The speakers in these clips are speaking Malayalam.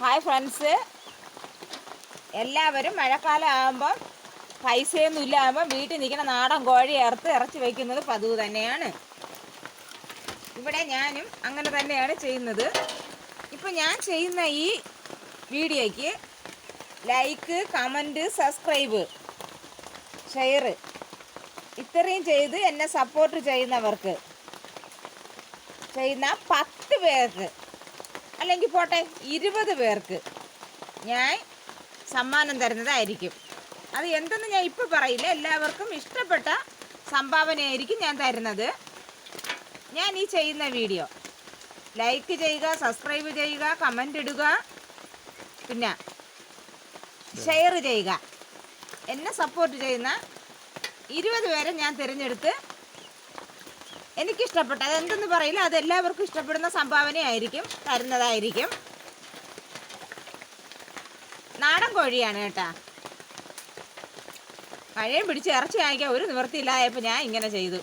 ഹായ് ഫ്രണ്ട്സ് എല്ലാവരും മഴക്കാലം ആകുമ്പം പൈസയൊന്നും ഇല്ലാകുമ്പോൾ വീട്ടിൽ നിൽക്കുന്ന നാടൻ കോഴി ഇറത്ത് ഇറച്ചി വയ്ക്കുന്നത് പതിവ് തന്നെയാണ്. ഇവിടെ ഞാനും അങ്ങനെ തന്നെയാണ് ചെയ്യുന്നത്. ഇപ്പം ഞാൻ ചെയ്യുന്ന ഈ വീഡിയോയ്ക്ക് ലൈക്ക് കമന്റ് സബ്സ്ക്രൈബ് ഷെയർ ഇത്രയും ചെയ്ത് എന്നെ സപ്പോർട്ട് ചെയ്യുന്നവർക്ക് ചെയ്യുന്ന പത്ത് പേർക്ക് അല്ലെങ്കിൽ പോട്ടെ ഇരുപത് പേർക്ക് ഞാൻ സമ്മാനം തരുന്നതായിരിക്കും. അത് എന്തെന്ന് ഞാൻ ഇപ്പോൾ പറയില്ല എല്ലാവർക്കും ഇഷ്ടപ്പെട്ട സംഭാവനയായിരിക്കും ഞാൻ തരുന്നത്. ഞാൻ ഈ ചെയ്യുന്ന വീഡിയോ. ലൈക്ക് ചെയ്യുക സബ്സ്ക്രൈബ് ചെയ്യുക കമന്റ് ഇടുക പിന്നെ ഷെയർ ചെയ്യുക. എന്നെ സപ്പോർട്ട് ചെയ്യുന്ന ഇരുപത് പേരെ ഞാൻ തിരഞ്ഞെടുത്ത് എനിക്കിഷ്ടപ്പെട്ട. അതെന്തെന്ന് പറയില്ല. അത് എല്ലാവർക്കും ഇഷ്ടപ്പെടുന്ന സംഭാവനയായിരിക്കും തരുന്നതായിരിക്കും. നാടൻ കോഴിയാണ് കേട്ടാ. പഴയം പിടിച്ച് ഇറച്ചി വാങ്ങിക്കാൻ ഒരു നിവൃത്തിയില്ലായപ്പോൾ ഞാൻ ഇങ്ങനെ ചെയ്തു.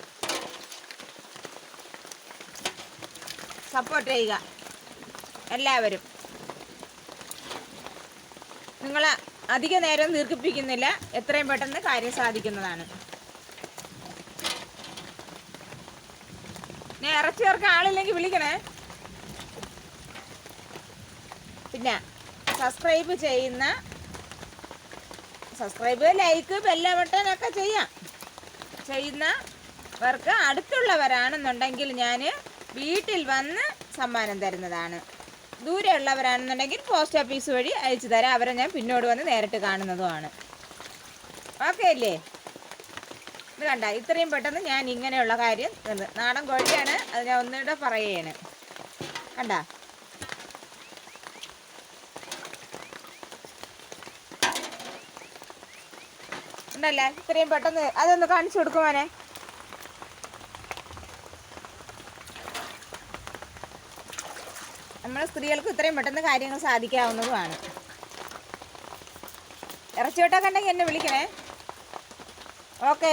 സപ്പോർട്ട് ചെയ്യുക. എല്ലാവരും. നിങ്ങൾ അധിക നേരം ദീർഘിപ്പിക്കുന്നില്ല. എത്രയും പെട്ടെന്ന് കാര്യം സാധിക്കുന്നതാണ്. ഞാൻ ഇറച്ചി ചേർക്കാൻ ആളില്ലെങ്കിൽ വിളിക്കണേ. പിന്നെ സബ്സ്ക്രൈബ് ചെയ്യുന്ന സബ്സ്ക്രൈബ് ലൈക്ക് ബെല്ല ബട്ടൺ ഒക്കെ ചെയ്യാം. ചെയ്യുന്നവർക്ക് അടുത്തുള്ളവരാണെന്നുണ്ടെങ്കിൽ ഞാൻ വീട്ടിൽ വന്ന് സമ്മാനം തരുന്നതാണ്. ദൂരെയുള്ളവരാണെന്നുണ്ടെങ്കിൽ പോസ്റ്റ് ഓഫീസ് വഴി അയച്ചു തരാം. അവരെ ഞാൻ പിന്നോട് വന്ന് നേരിട്ട് കാണുന്നതുമാണ്. ഓക്കെ അല്ലേ? ഇത് കണ്ട ഇത്രയും പെട്ടെന്ന് ഞാൻ ഇങ്ങനെയുള്ള കാര്യം നിന്ന് നാടൻ കോഴിയാണ് അത് ഞാൻ ഒന്നുകൂടെ പറയുകയാണ്. കണ്ട? ഉണ്ടല്ലേ? ഇത്രയും പെട്ടെന്ന് അതൊന്ന് കാണിച്ചു കൊടുക്കുവാനെ നമ്മളെ സ്ത്രീകൾക്ക് ഇത്രയും പെട്ടെന്ന് കാര്യങ്ങൾ സാധിക്കാവുന്നതുമാണ്. ഇറച്ചിയോട്ടൊക്കെ ഉണ്ടെങ്കിൽ എന്നെ വിളിക്കണേ. ഓക്കെ.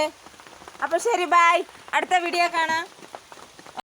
അപ്പോൾ ശരി ബായ് അടുത്ത വീഡിയോ കാണാം.